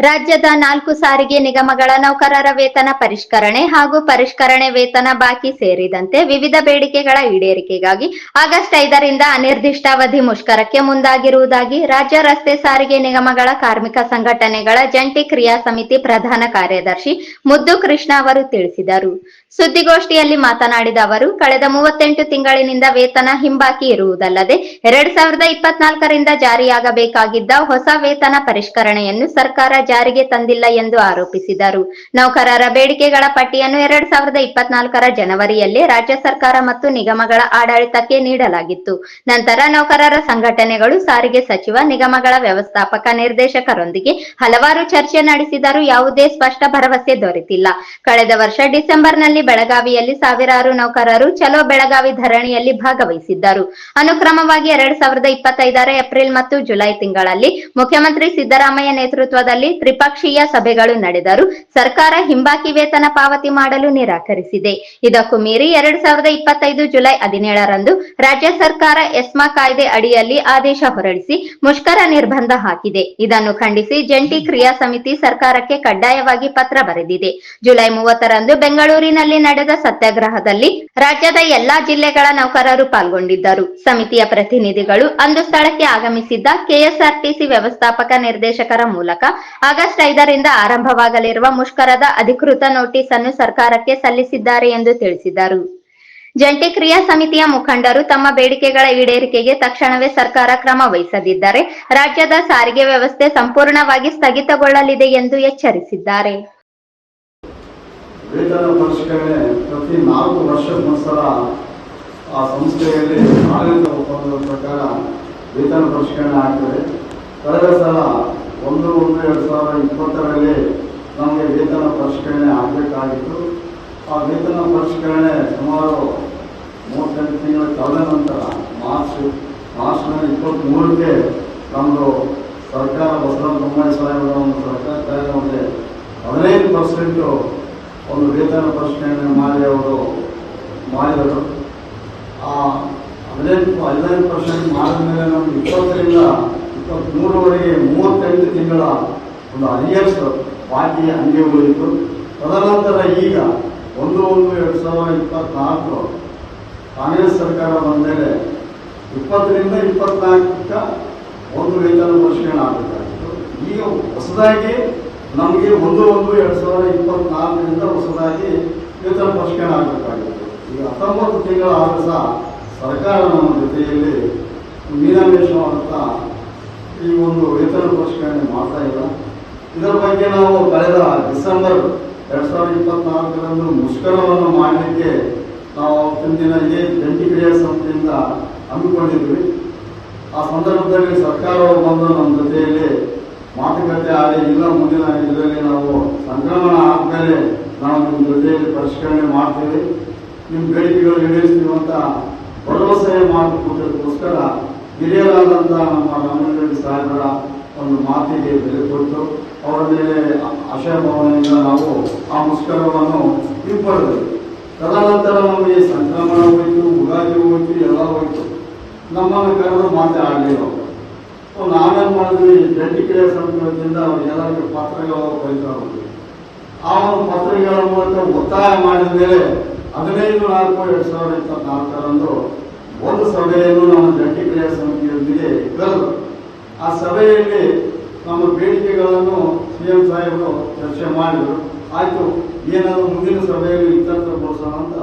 ರಾಜ್ಯದ ನಾಲ್ಕು ಸಾರಿಗೆ ನಿಗಮಗಳ ನೌಕರರ ವೇತನ ಪರಿಷ್ಕರಣೆ ಹಾಗೂ ಪರಿಷ್ಕರಣೆ ವೇತನ ಬಾಕಿ ಸೇರಿದಂತೆ ವಿವಿಧ ಬೇಡಿಕೆಗಳ ಈಡೇರಿಕೆಗಾಗಿ ಆಗಸ್ಟ್ ಐದರಿಂದ ಅನಿರ್ದಿಷ್ಟಾವಧಿ ಮುಷ್ಕರಕ್ಕೆ ಮುಂದಾಗಿರುವುದಾಗಿ ರಾಜ್ಯ ರಸ್ತೆ ಸಾರಿಗೆ ನಿಗಮಗಳ ಕಾರ್ಮಿಕ ಸಂಘಟನೆಗಳ ಜಂಟಿ ಕ್ರಿಯಾ ಸಮಿತಿ ಪ್ರಧಾನ ಕಾರ್ಯದರ್ಶಿ ಮುದ್ದು ಕೃಷ್ಣ ಅವರು ತಿಳಿಸಿದರು. ಸುದ್ದಿಗೋಷ್ಠಿಯಲ್ಲಿ ಮಾತನಾಡಿದ ಅವರು, ಕಳೆದ ಮೂವತ್ತೆಂಟು ತಿಂಗಳಿನಿಂದ ವೇತನ ಹಿಂಬಾಕಿ ಇರುವುದಲ್ಲದೆ ಎರಡ್ ಸಾವಿರದ ಇಪ್ಪತ್ನಾಲ್ಕರಿಂದ ಜಾರಿಯಾಗಬೇಕಾಗಿದ್ದ ಹೊಸ ವೇತನ ಪರಿಷ್ಕರಣೆಯನ್ನು ಸರ್ಕಾರ ಜಾರಿಗೆ ತಂದಿಲ್ಲ ಎಂದು ಆರೋಪಿಸಿದರು. ನೌಕರರ ಬೇಡಿಕೆಗಳ ಪಟ್ಟಿಯನ್ನು ಎರಡ್ ಸಾವಿರದ ಇಪ್ಪತ್ನಾಲ್ಕರ ಜನವರಿಯಲ್ಲಿ ರಾಜ್ಯ ಸರ್ಕಾರ ಮತ್ತು ನಿಗಮಗಳ ಆಡಳಿತಕ್ಕೆ ನೀಡಲಾಗಿತ್ತು. ನಂತರ ನೌಕರರ ಸಂಘಟನೆಗಳು ಸಾರಿಗೆ ಸಚಿವ, ನಿಗಮಗಳ ವ್ಯವಸ್ಥಾಪಕ ನಿರ್ದೇಶಕರೊಂದಿಗೆ ಹಲವಾರು ಚರ್ಚೆ ನಡೆಸಿದರೂ ಯಾವುದೇ ಸ್ಪಷ್ಟ ಭರವಸೆ ದೊರೆತಿಲ್ಲ. ಕಳೆದ ವರ್ಷ ಡಿಸೆಂಬರ್ನಲ್ಲಿ ಬೆಳಗಾವಿಯಲ್ಲಿ ಸಾವಿರಾರು ನೌಕರರು ಚಲೋ ಬೆಳಗಾವಿ ಧರಣಿಯಲ್ಲಿ ಭಾಗವಹಿಸಿದ್ದರು. ಅನುಕ್ರಮವಾಗಿ ಎರಡ್ ಸಾವಿರದ ಇಪ್ಪತ್ತೈದರ ಏಪ್ರಿಲ್ ಮತ್ತು ಜುಲೈ ತಿಂಗಳಲ್ಲಿ ಮುಖ್ಯಮಂತ್ರಿ ಸಿದ್ದರಾಮಯ್ಯ ನೇತೃತ್ವದಲ್ಲಿ ತ್ರಿಪಕ್ಷೀಯ ಸಭೆಗಳು ನಡೆದರೂ ಸರ್ಕಾರ ಹಿಂಬಾಕಿ ವೇತನ ಪಾವತಿ ಮಾಡಲು ನಿರಾಕರಿಸಿದೆ. ಇದಕ್ಕೂ ಮೀರಿ ಎರಡ್ ಸಾವಿರದ ಇಪ್ಪತ್ತೈದು ಜುಲೈ ಹದಿನೇಳರಂದು ರಾಜ್ಯ ಸರ್ಕಾರ ಎಸ್ಮಾ ಕಾಯ್ದೆ ಅಡಿಯಲ್ಲಿ ಆದೇಶ ಹೊರಡಿಸಿ ಮುಷ್ಕರ ನಿರ್ಬಂಧ ಹಾಕಿದೆ. ಇದನ್ನು ಖಂಡಿಸಿ ಜಂಟಿ ಕ್ರಿಯಾ ಸಮಿತಿ ಸರ್ಕಾರಕ್ಕೆ ಕಡ್ಡಾಯವಾಗಿ ಪತ್ರ ಬರೆದಿದೆ. ಜುಲೈ ಮೂವತ್ತರಂದು ಬೆಂಗಳೂರಿನಲ್ಲಿ ನಡೆದ ಸತ್ಯಾಗ್ರಹದಲ್ಲಿ ರಾಜ್ಯದ ಎಲ್ಲಾ ಜಿಲ್ಲೆಗಳ ನೌಕರರು ಪಾಲ್ಗೊಂಡಿದ್ದರು. ಸಮಿತಿಯ ಪ್ರತಿನಿಧಿಗಳು ಅಂದು ಸ್ಥಳಕ್ಕೆ ಆಗಮಿಸಿದ್ದ ಕೆಎಸ್ಆರ್ಟಿಸಿ ವ್ಯವಸ್ಥಾಪಕ ನಿರ್ದೇಶಕರ ಮೂಲಕ ಆಗಸ್ಟ್ ಐದರಿಂದ ಆರಂಭವಾಗಲಿರುವ ಮುಷ್ಕರದ ಅಧಿಕೃತ ನೋಟಿಸ್ ಅನ್ನು ಸರ್ಕಾರಕ್ಕೆ ಸಲ್ಲಿಸಿದ್ದಾರೆ ಎಂದು ತಿಳಿಸಿದರು. ಜಂಟಿ ಕ್ರಿಯಾ ಸಮಿತಿಯ ಮುಖಂಡರು ತಮ್ಮ ಬೇಡಿಕೆಗಳ ಈಡೇರಿಕೆಗೆ ತಕ್ಷಣವೇ ಸರ್ಕಾರ ಕ್ರಮ ವಹಿಸದಿದ್ದರೆ ರಾಜ್ಯದ ಸಾರಿಗೆ ವ್ಯವಸ್ಥೆ ಸಂಪೂರ್ಣವಾಗಿ ಸ್ಥಗಿತಗೊಳ್ಳಲಿದೆ ಎಂದು ಎಚ್ಚರಿಸಿದ್ದಾರೆ. ವೇತನ ಪರಿಷ್ಕರಣೆ ಪ್ರತಿ ನಾಲ್ಕು ವರ್ಷಕ್ಕೊಂದ್ಸಲ ಆ ಸಂಸ್ಥೆಯಲ್ಲಿ ಆಡಳಿತ ಒಪ್ಪಂದದ ಪ್ರಕಾರ ವೇತನ ಪರಿಷ್ಕರಣೆ ಆಗ್ತದೆ. ಕಳೆದ ಸಲ ಒಂದು ಒಂದು, ಎರಡು ಸಾವಿರದ ಇಪ್ಪತ್ತರಲ್ಲಿ ನಮಗೆ ವೇತನ ಪರಿಷ್ಕರಣೆ ಆಗಬೇಕಾಗಿತ್ತು. ಆ ವೇತನ ಪರಿಷ್ಕರಣೆ ಸುಮಾರು ಮೂವತ್ತೆಂಟು ತಿಂಗಳ ಕಳೆದ ನಂತರ ಮಾರ್ಚ್, ಮಾರ್ಚ್ನಲ್ಲಿ ಇಪ್ಪತ್ತ್ಮೂರಕ್ಕೆ ನಮ್ಮದು ಸರ್ಕಾರ ಬಸವರಾಜ ಬೊಮ್ಮಾಯಿ ಸಾಹೇಬರ ಒಂದು ಸರ್ಕಾರ ಒಂದು ಹದಿನೈದು ಪರ್ಸೆಂಟು ಒಂದು ವೇತನ ಪರಿಷ್ಕರಣೆ ಮಾಡಿ ಅವರು ಮಾಡಿದರು. ಆ ಹದಿನೈದು ಹದಿನೈದು ಪರ್ಸೆಂಟ್ ಮಾಡಿದ ಮೇಲೆ ನಮ್ಗೆ ಇಪ್ಪತ್ತರಿಂದ ಇಪ್ಪತ್ತ್ಮೂರವರೆಗೆ ಮೂವತ್ತೆಂಟು ತಿಂಗಳ ಒಂದು ಅರಿಯರ್ಸ್ ಬಾಕಿ ಹಂಗೆ ಉಳಿತು ತದನಂತರ ಈಗ ಒಂದು ಒಂದು ಎರಡು ಸಾವಿರದ ಇಪ್ಪತ್ನಾಲ್ಕು ಕಾಂಗ್ರೆಸ್ ಸರ್ಕಾರ ಬಂದ ಮೇಲೆ ಇಪ್ಪತ್ತರಿಂದ ಇಪ್ಪತ್ನಾಲ್ಕ ಒಂದು ವೇತನ ಪರಿಷ್ಕರಣೆ ಆಗಬೇಕಾಗಿತ್ತು ಈಗ ಹೊಸದಾಗಿ ನಮಗೆ ಒಂದು ಒಂದು ಎರಡು ಸಾವಿರದ ಇಪ್ಪತ್ನಾಲ್ಕರಿಂದ ಹೊಸದಾಗಿ ವೇತನ ಪರಿಷ್ಕರಣೆ ಆಗಬೇಕಾಗಿತ್ತು ಈಗ ಹತ್ತೊಂಬತ್ತು ತಿಂಗಳ ಸಹ ಸರ್ಕಾರ ನಮ್ಮ ಜೊತೆಯಲ್ಲಿ ಮೀನಾಮೇಶವಂತ ಈ ಒಂದು ವೇತನ ಪರಿಷ್ಕರಣೆ ಮಾಡ್ತಾ ಇಲ್ಲ. ಇದರ ಬಗ್ಗೆ ನಾವು ಕಳೆದ ಡಿಸೆಂಬರ್ ಎರಡ್ ಸಾವಿರದ ಇಪ್ಪತ್ನಾಲ್ಕರಂದು ಮುಷ್ಕರವನ್ನು ಮಾಡಲಿಕ್ಕೆ ನಾವು ಹಿಂದಿನ ಎ ಜಂಟಿ ಕ್ರಿಯಾ ಸಂಸ್ಥೆಯಿಂದ ಹಮ್ಮಿಕೊಂಡಿದ್ವಿ. ಆ ಸಂದರ್ಭದಲ್ಲಿ ಸರ್ಕಾರವು ಬಂದು ನಮ್ಮ ಜೊತೆಯಲ್ಲಿ ಮಾತುಕತೆ ಆಗಲಿ ಇಲ್ಲ ಮುಂದಿನ ಇದರಲ್ಲಿ ನಾವು ಸಂಕ್ರಮಣ ಆದ್ಮೇಲೆ ನಾವು ನಿಮ್ಮ ಜೊತೆಯಲ್ಲಿ ಪರಿಷ್ಕರಣೆ ಮಾಡ್ತೀವಿ. ನಿಮ್ಮ ಬೇಡಿಕೆಗಳು ಈಡೇರಿಸ್ತೀವಿ ಅಂತ ಭರವಸೆ ಮಾತು ಕೊಟ್ಟಿದ್ದಕ್ಕೋಸ್ಕರ ಹಿರಿಯರಾದಂಥ ನಮ್ಮ ರಾಮಲಿಂಗರೆಡ್ಡಿ ಸಾಹೇಬರ ಒಂದು ಮಾತಿಗೆ ಬೆಲೆ ಕೊಟ್ಟು, ಅವರ ಮೇಲೆ ಆಶಯ ಭಾವನೆಯಿಂದ ನಾವು ಆ ಮುಷ್ಕರವನ್ನು ಹಿಂಪಡೆದ್ವಿ. ತದನಂತರ ನಮಗೆ ಸಂಕ್ರಮಣ ಹೋಯಿತು ಉಗಾದಿ ಹೋಯಿತು, ಎಲ್ಲ ಹೋಯಿತು. ನಮ್ಮನ್ನು ಕರೆದು ಮಾತೇ ಆಗಲಿಲ್ಲ ಅವರು. ನಾವೇನು ಮಾಡಿದ್ವಿ ಜಂಟಿ ಕ್ರಿಯಾ ಅವ್ರು ಎಲ್ಲರಿಗೂ ಪತ್ರಗಳು ಹೋದ್ವಿ ಆ ಒಂದು ಪತ್ರಿಕೆಗಳ ಮೂಲಕ ಒತ್ತಾಯ ಮಾಡಿದ ಮೇಲೆ ಹದಿನೈದು ನಾಲ್ಕು, ಎರಡು ಸಾವಿರದ ಇಪ್ಪತ್ನಾಲ್ಕರಂದು ಒಂದು ಸಭೆಯನ್ನು ನಮ್ಮ ಜಂಟಿ ಕ್ರಿಯಾ ಸಮಿತಿಯೊಂದಿಗೆ ಕರೆದು ಆ ಸಭೆಯಲ್ಲಿ ನಮ್ಮ ಬೇಡಿಕೆಗಳನ್ನು ಸಿ ಎಂ ಸಾಹೇಬರು ಚರ್ಚೆ ಮಾಡಿದರು. ಆಯಿತು, ಏನಾದರೂ ಮುಂದಿನ ಸಭೆಯಲ್ಲಿ ಇತ್ಯರ್ಥಗೊಳಿಸೋಣ ಅಂತ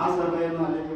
ಆ ಸಭೆಯನ್ನು ಅಲ್ಲಿಗೆ